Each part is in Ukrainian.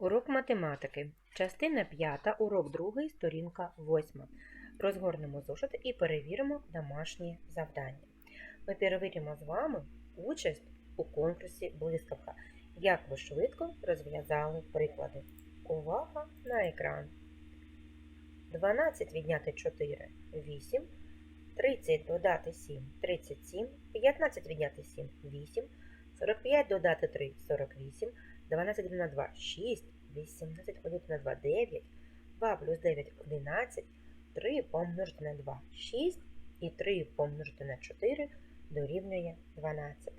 Урок математики. Частина 5, урок 2, сторінка 8. Розгорнемо зошит і перевіримо домашні завдання. Ми перевіримо з вами участь у конкурсі Блискавка. Як ви швидко розв'язали приклади. Увага на екран. 12 відняти 4 8. 30 додати 7 37. 15 відняти 7 8. 45 додати 3 48. 12 на 2 6, 18 поділити на 2 9, 2 плюс 9 11, 3 помножити на 2 6 і 3 помножити на 4 дорівнює 12.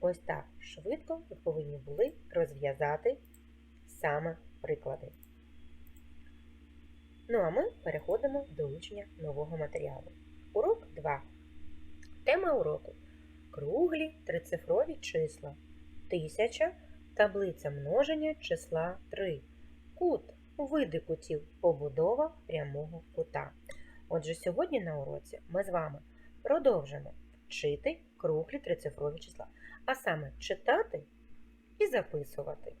Ось так швидко ви повинні були розв'язати саме приклади. Ну а ми переходимо до вивчення нового матеріалу. Урок 2. Тема уроку круглі трицифрові числа. Тисяча Таблиця множення числа 3. Кут. Види кутів. Побудова прямого кута. Отже, сьогодні на уроці ми з вами продовжимо вчити круглі трицифрові числа. А саме читати і записувати.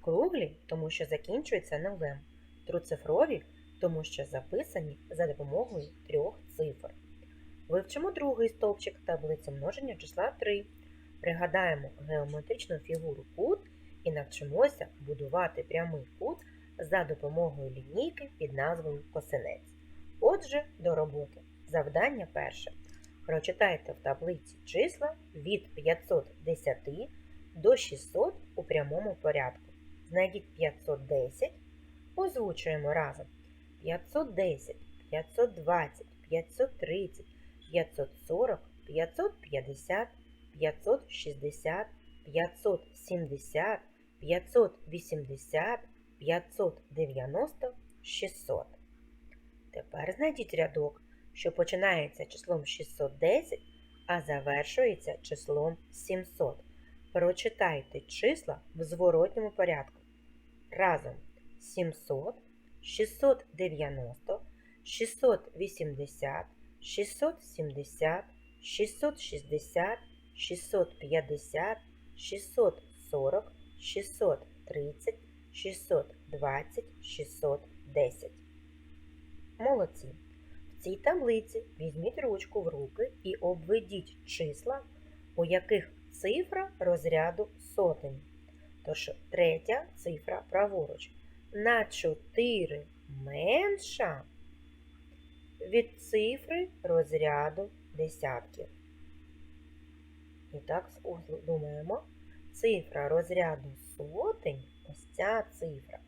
Круглі, тому що закінчуються нулем. Троцифрові, тому що записані за допомогою трьох цифр. Вивчимо другий стовпчик таблиці множення числа 3. Пригадаємо геометричну фігуру кут і навчимося будувати прямий кут за допомогою лінійки під назвою косинець. Отже, до роботи. Завдання перше. Прочитайте в таблиці числа від 510 до 600 у прямому порядку. Знайдіть 510, озвучуємо разом. 510, 520, 530, 540, 550, 560, 570, 580, 590, 600. Tепер знайдіть рядок, що починається числом 610, а завершується числом 700. Прочитайте числа в зворотньому порядку. Разом 700, 690, 680, 670, 660, 650, 640, 630, 620, 610. Молодці! В цій таблиці візьміть ручку в руки і обведіть числа, у яких цифра розряду сотень. Тож третя цифра праворуч на 4 менша від цифри розряду десятків. І так думаємо, цифра розряду сотень, ось ця цифра,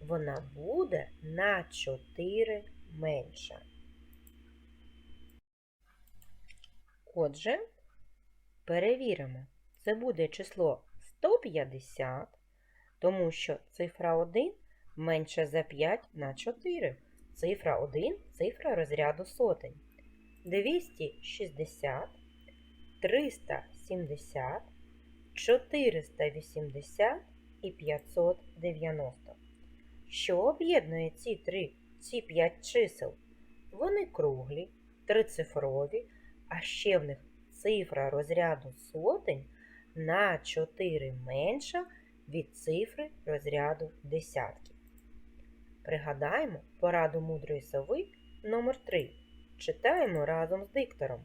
вона буде на 4 менша. Отже, перевіримо, це буде число 150, тому що цифра 1 менша за 5 на 4. Цифра 1 цифра розряду сотень. 260, 370, 480 і 590. Що об'єднує ці три, ці 5 чисел? Вони круглі, трицифрові, а ще в них цифра розряду сотень на 4 менша від цифри розряду десятків. Пригадаємо пораду мудрої сови номер 3 Читаємо разом з диктором.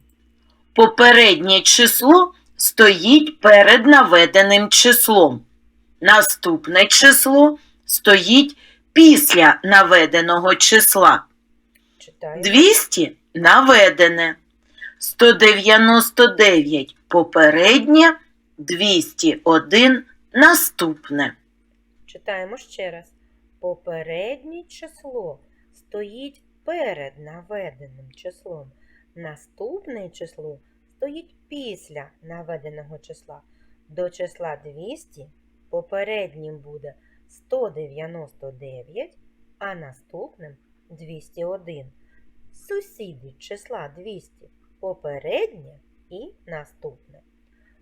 Попереднє число стоїть перед наведеним числом. Наступне число стоїть після наведеного числа. 200 наведене. 199 попереднє, 201 наступне. Читаємо ще раз. Попереднє число стоїть перед наведеним числом. Наступне число стоїть після наведеного числа. До числа 200 попереднім буде 199, а наступним 201. Сусіди числа 200 попереднє і наступне.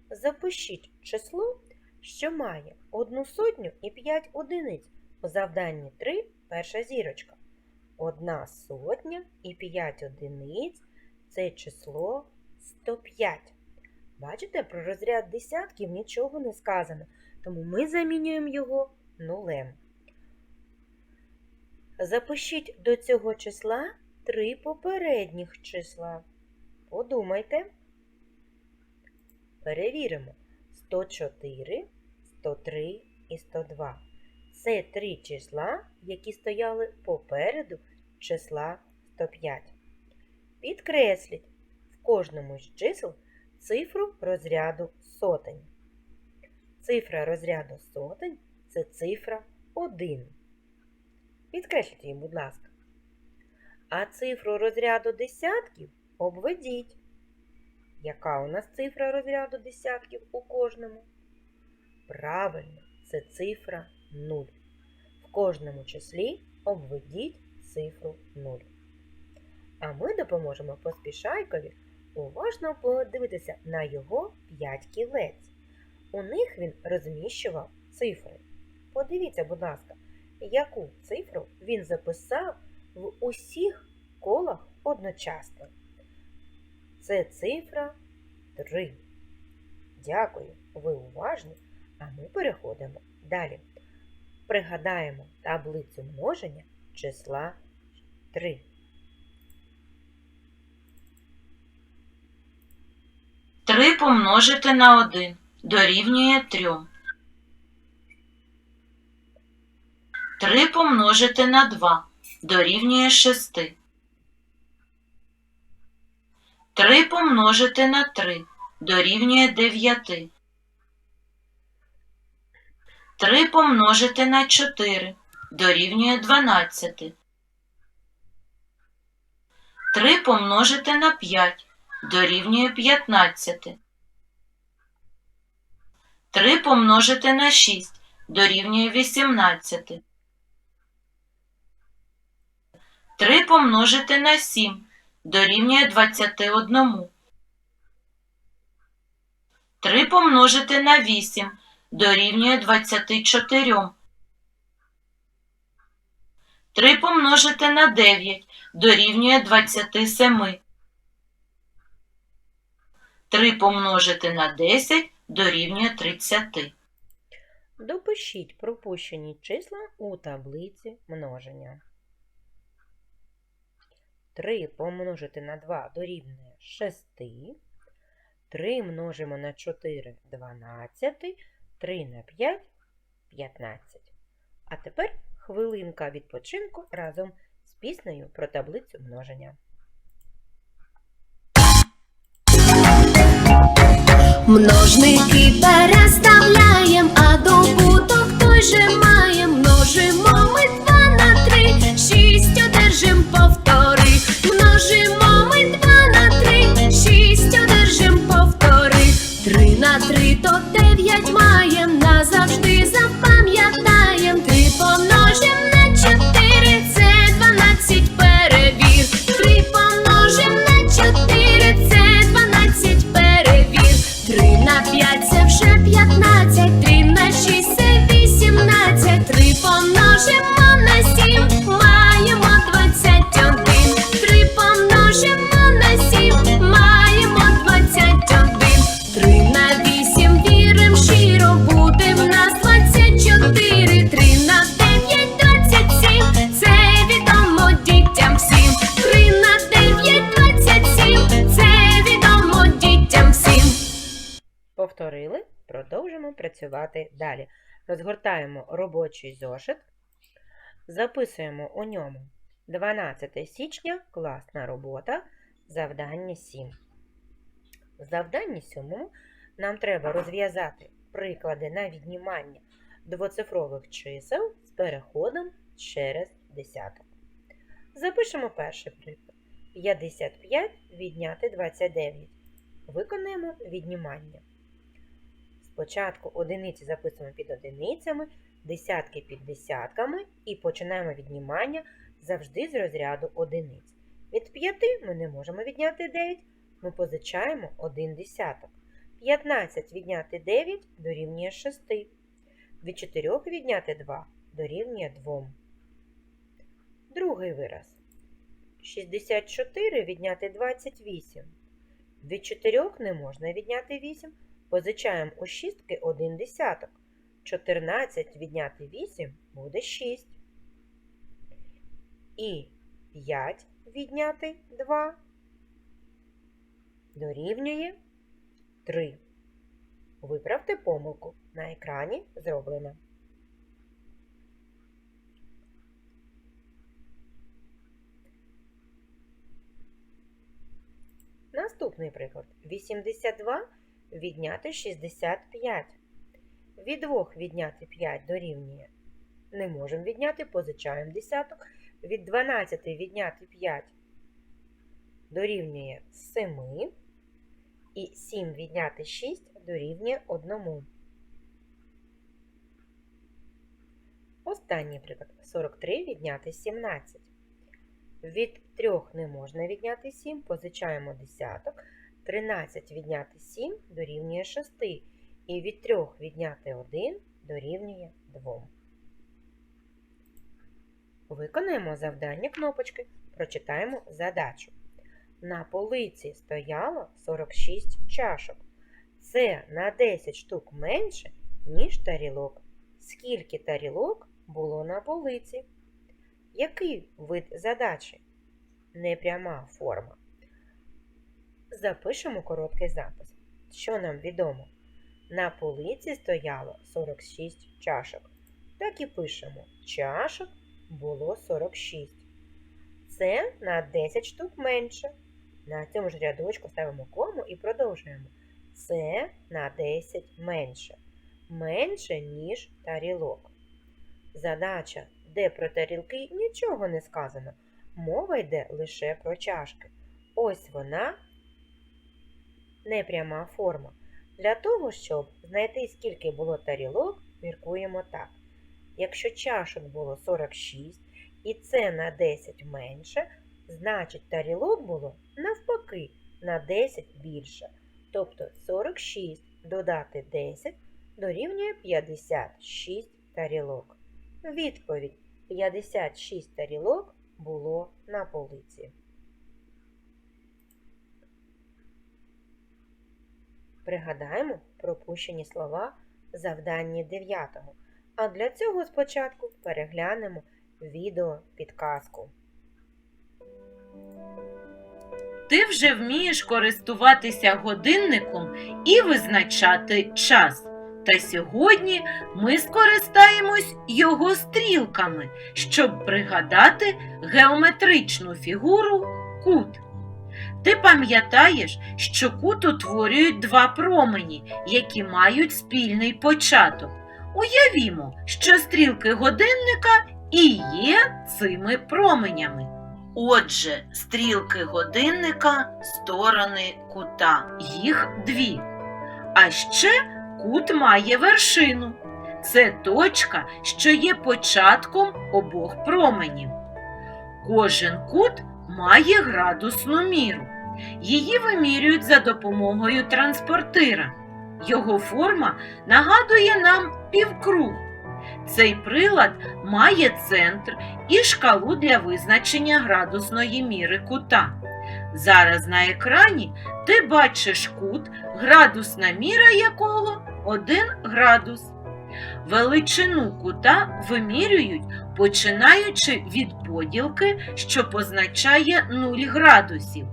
Запишіть число, що має одну сотню і 5 одиниць. У завданні 3 перша зірочка. Одна сотня і 5 одиниць це число 105. Бачите, про розряд десятків нічого не сказано, тому ми замінюємо його нулем. Запишіть до цього числа три попередніх числа. Подумайте. Перевіримо. 104, 103 і 102. Це три числа, які стояли попереду числа 105. Підкресліть кожному з чисел цифру розряду сотень. Цифра розряду сотень це цифра 1. Підкресліть її, будь ласка. А цифру розряду десятків обведіть. Яка у нас цифра розряду десятків у кожному? Правильно, це цифра 0. В кожному числі обведіть цифру 0. А ми допоможемо поспішайкові уважно подивитися на його 5 кілець. У них він розміщував цифри. Подивіться, будь ласка, яку цифру він записав в усіх колах одночасно. Це цифра 3. Дякую, ви уважні, а ми переходимо далі. Пригадаємо таблицю множення числа 3. Три помножити на один дорівнює трьом. Три помножити на два дорівнює шести. Три помножити на три дорівнює дев'яти. Три помножити на чотири дорівнює дванадцяти. Три помножити на п'ять дорівнює 15. 3 помножити на 6 дорівнює 18. 3 помножити на 7 дорівнює 21. 3 помножити на 8 дорівнює 24. 3 помножити на 9 дорівнює 27. 3 помножити на 10 дорівнює 30. Допишіть пропущені числа у таблиці множення. 3 помножити на 2 дорівнює 6. 3 множимо на 4 12, 3 на 5 15. А тепер хвилинка відпочинку разом з піснею про таблицю множення. Множники працювати далі. Розгортаємо робочий зошит, записуємо у ньому 12 січня, класна робота, завдання 7. В завданні 7 нам треба розв'язати приклади на віднімання двоцифрових чисел з переходом через десяток. Запишемо перший приклад. 55 відняти 29. Виконаємо віднімання. Спочатку одиниці записуємо під одиницями, десятки під десятками і починаємо віднімання завжди з розряду одиниць. Від 5 ми не можемо відняти 9, ми позичаємо 1 десяток. 15 відняти 9 дорівнює 6. Від 4 відняти 2 дорівнює 2. Другий вираз. 64 відняти 28. Від 4 не можна відняти 8. Позичаємо у шістки 1 десяток. 14 відняти 8 буде 6. і 5 відняти 2 дорівнює 3. Виправте помилку. На екрані зроблено. Наступний приклад. 82 відняти 65. Від 2 відняти 5 дорівнює. Не можемо відняти, позичаємо десяток. Від 12 відняти 5 дорівнює 7. І 7 відняти 6 дорівнює 1. Останній приклад. 43 відняти 17. Від 3 не можна відняти 7, позичаємо десяток. 13 відняти 7 дорівнює 6. І від 3 відняти 1 дорівнює 2. Виконуємо завдання кнопочки. Прочитаємо задачу. На полиці стояло 46 чашок. Це на 10 штук менше, ніж тарілок. Скільки тарілок було на полиці? Який вид задачі? Непряма форма. Запишемо короткий запис. Що нам відомо? На полиці стояло 46 чашок. Так і пишемо. Чашок було 46. Це на 10 штук менше. На цьому ж рядочку ставимо кому і продовжуємо. Це на 10 менше. Менше, ніж тарілок. Задача, де про тарілки нічого не сказано. Мова йде лише про чашки. Ось вона непряма форма. Для того, щоб знайти, скільки було тарілок, міркуємо так. Якщо чашок було 46 і це на 10 менше, значить тарілок було навпаки на 10 більше. Тобто 46 додати 10 дорівнює 56 тарілок. Відповідь 56 тарілок було на полиці. Пригадаємо пропущені слова в завданні 9. А для цього спочатку переглянемо відео підказку. Ти вже вмієш користуватися годинником і визначати час. Та сьогодні ми скористаємось його стрілками, щоб пригадати геометричну фігуру кут. Ти пам'ятаєш, що кут утворюють два промені, які мають спільний початок. Уявімо, що стрілки годинника і є цими променями. Отже, стрілки годинника сторони кута. Їх дві. А ще кут має вершину. Це точка, що є початком обох променів. Кожен кут має градусну міру. Її вимірюють за допомогою транспортира. Його форма нагадує нам півкруг. Цей прилад має центр і шкалу для визначення градусної міри кута. Зараз на екрані ти бачиш кут, градусна міра якого 1 градус. Величину кута вимірюють, починаючи від поділки, що позначає 0 градусів.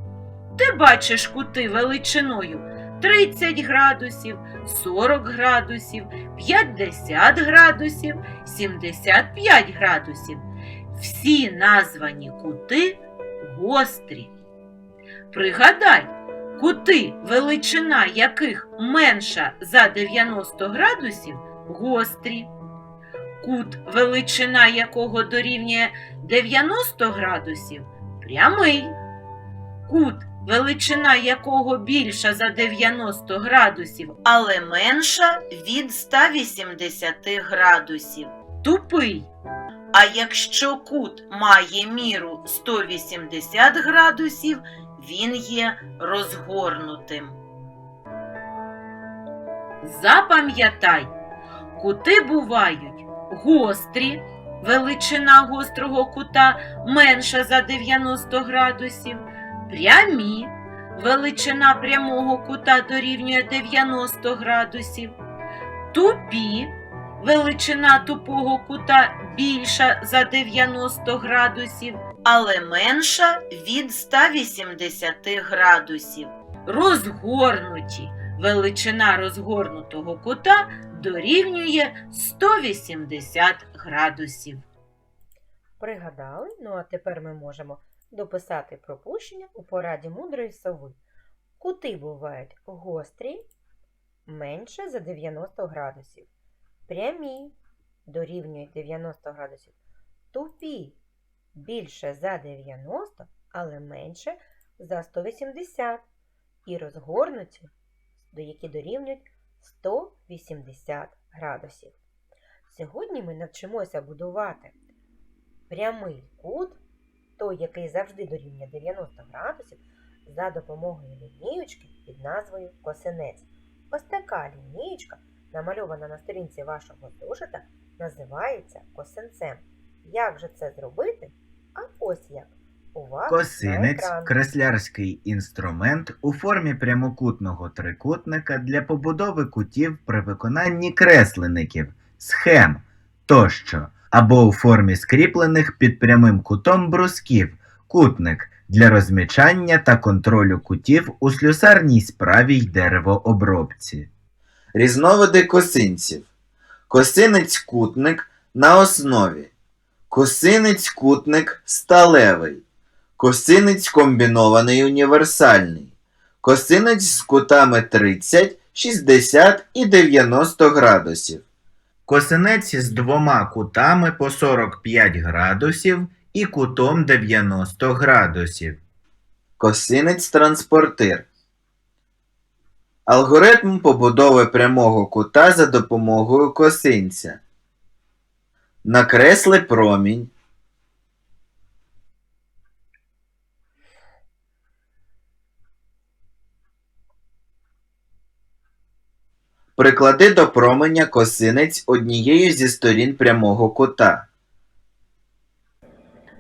Ти бачиш кути величиною 30 градусів, 40 градусів, 50 градусів, 75 градусів. Всі названі кути гострі. Пригадай, кути, величина яких менша за 90 градусів, гострі. Кут, величина якого дорівнює 90 градусів, прямий. Кут, величина якого більша за 90 градусів, але менша від 180 градусів. Тупий. А якщо кут має міру 180 градусів, він є розгорнутим. Запам'ятай, кути бувають гострі, величина гострого кута менша за 90 градусів, прямі, величина прямого кута дорівнює 90 градусів, тупі, величина тупого кута більша за 90 градусів, але менша від 180 градусів. Розгорнуті величина розгорнутого кута дорівнює 180 градусів. Пригадали? Ну а тепер ми можемо дописати пропущення у пораді мудрої сови. Кути бувають гострі, менше за 90 градусів. Прямі дорівнюють 90 градусів. Тупі більше за 90, але менше за 180. І розгорнуті, які дорівнюють 180 градусів. Сьогодні ми навчимося будувати прямий кут, той, який завжди дорівнює 90 градусів, за допомогою лінієчки під назвою косинець. Ось така лінієчка, намальована на сторінці вашого зошита, називається косинцем. Як же це зробити? А ось як. Увага Косинець креслярський інструмент у формі прямокутного трикутника для побудови кутів при виконанні креслеників, схем тощо, або у формі скріплених під прямим кутом брусків, кутник для розмічання та контролю кутів у слюсарній справі й деревообробці. Різновиди косинців. Косинець-кутник на основі. Косинець-кутник сталевий. Косинець комбінований універсальний. Косинець з кутами 30, 60 і 90 градусів. Косинець з двома кутами по 45 градусів і кутом 90 градусів. Косинець-транспортир. Алгоритм побудови прямого кута за допомогою косинця. Накресли промінь. Приклади до променя косинець однією зі сторін прямого кута.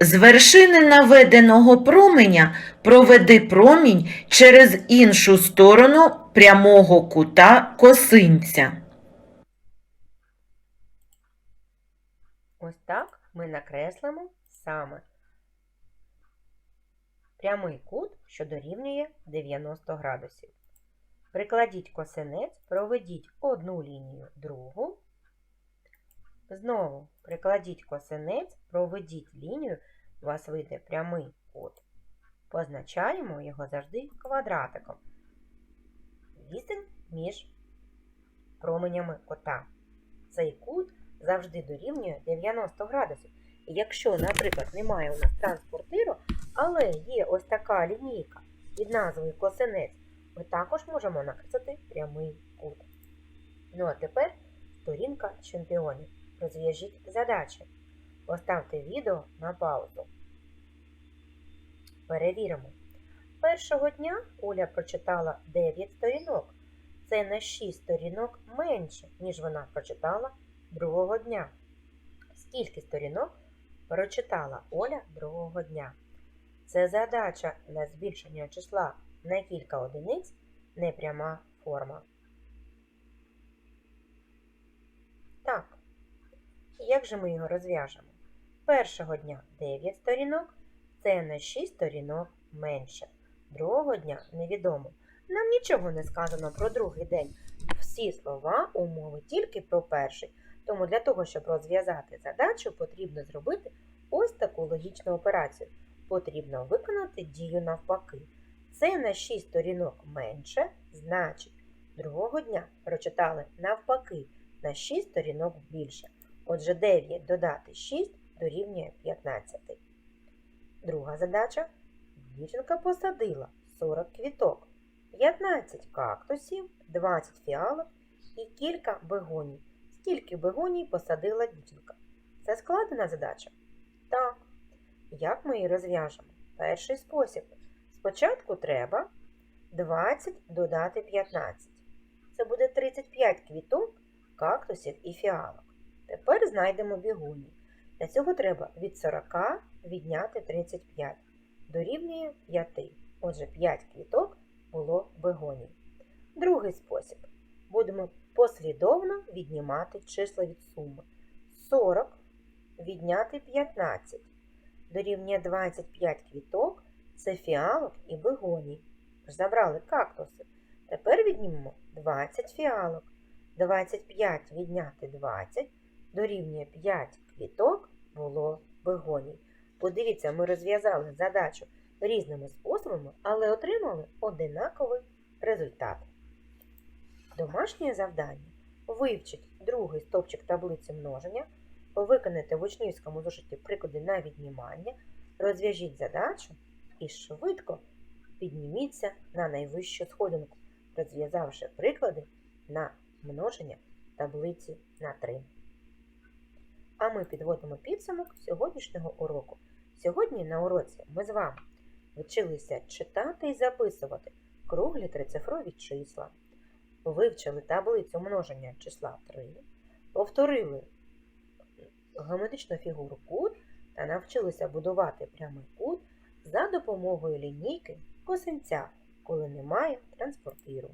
З вершини наведеного променя проведи промінь через іншу сторону прямого кута косинця. Ось так ми накреслимо саме прямий кут, що дорівнює 90 градусів. Прикладіть косинець, проведіть одну лінію, другу. Знову прикладіть косинець, проведіть лінію, у вас вийде прямий кут. Позначаємо його завжди квадратиком. Вісім між променями кота. Цей кут завжди дорівнює 90 градусів. Якщо, наприклад, немає у нас транспортиру, але є ось така лінійка під назвою косинець, ми також можемо накреслити прямий кут. Ну а тепер сторінка чемпіонів. Розв'яжіть задачі. Поставте відео на паузу. Перевіримо. Першого дня Оля прочитала 9 сторінок. Це на 6 сторінок менше, ніж вона прочитала другого дня. Скільки сторінок прочитала Оля другого дня? Це задача на збільшення числа на кілька одиниць непряма форма. Так. Як же ми його розв'яжемо? Першого дня 9 сторінок, це на 6 сторінок менше. Другого дня невідомо. Нам нічого не сказано про другий день. Всі слова умови тільки про перший. Тому для того, щоб розв'язати задачу, потрібно зробити ось таку логічну операцію. Потрібно виконати дію навпаки. Це на 6 сторінок менше, значить, другого дня прочитали навпаки на 6 сторінок більше. Отже, 9 додати 6 дорівнює 15. Друга задача. Дівчинка посадила 40 квіток, 15 кактусів, 20 фіалок і кілька бегоній. Скільки бегоній посадила дівчинка? Це складена задача? Так. Як ми її розв'яжемо? Перший спосіб. Спочатку треба 20 додати 15. Це буде 35 квіток, кактусів і фіалок. Тепер знайдемо бігунів. Для цього треба від 40 відняти 35. Дорівнює 5. Отже, 5 квіток було бегоній. Другий спосіб. Будемо послідовно віднімати числа від суми. 40 відняти 15. Дорівнює 25 квіток це фіалок і бегоній. Забрали кактуси. Тепер віднімемо 20 фіалок. 25 відняти 20 дорівнює 5 квіток було бегоній. Подивіться, ми розв'язали задачу різними способами, але отримали одинаковий результат. Домашнє завдання. Вивчіть другий стовпчик таблиці множення, виконайте в учнівському зошиті приклади на віднімання, розв'яжіть задачу і швидко підніміться на найвищу сходинку, розв'язавши приклади на множення таблиці на 3. А ми підводимо підсумок сьогоднішнього уроку. Сьогодні на уроці ми з вами вчилися читати і записувати круглі трицифрові числа, вивчили таблицю множення числа 3, повторили геометричну фігуру кут та навчилися будувати прямий кут за допомогою лінійки косинця, коли немає транспортиру.